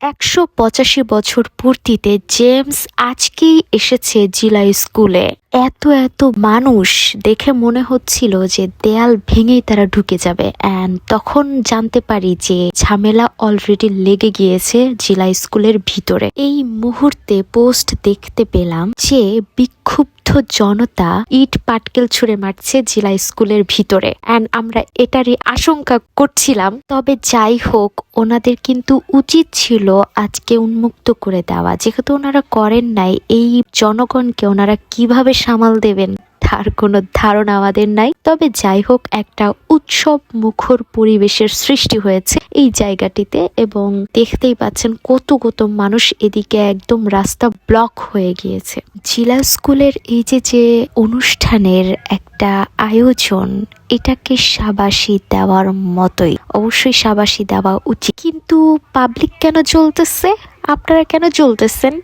একশো পঁচাশি বছর পূর্তিতে জেমস আজকেই এসেছে জিলা স্কুলে। এত এত মানুষ দেখে মনে হচ্ছিল যে দেয়াল ভেঙেই তারা ঢুকে যাবে। অ্যান্ড তখন জানতে পারি যে ঝামেলা অলরেডি লেগে গিয়েছে জিলা স্কুলের ভিতরে। এই মুহূর্তে পোস্ট দেখতে পেলাম যে বিক্ষুব্ধ জনতা ইট পাটকেল ছুঁড়ে মারছে জেলা স্কুলের ভিতরে। অ্যান্ড আমরা এটারই আশঙ্কা করছিলাম, তবে যাই হোক, ওনাদের কিন্তু উচিত ছিল আজকে উন্মুক্ত করে দেওয়া। যেহেতু ওনারা করেন নাই, এই জনগণকে ওনারা কীভাবে সামাল দেবেন? তার কোনো ধারণা আমাদের নাই। তবে যাই হোক, একটা উৎসব মুখর পরিবেশের সৃষ্টি হয়েছে এই জায়গাটিতে এবং দেখতেই পাচ্ছেন কত কত মানুষ এদিকে একদম রাস্তা ব্লক হয়ে গিয়েছে। জিলা স্কুলের এই যে যে অনুষ্ঠানের একটা আয়োজন, এটাকে সাবাসী দেওয়ার মতোই। অবশ্যই সাবাসী দেওয়া উচিত। কিন্তু পাবলিক কেন চলতেছে আপনারা কেন জ্বলতেছেন?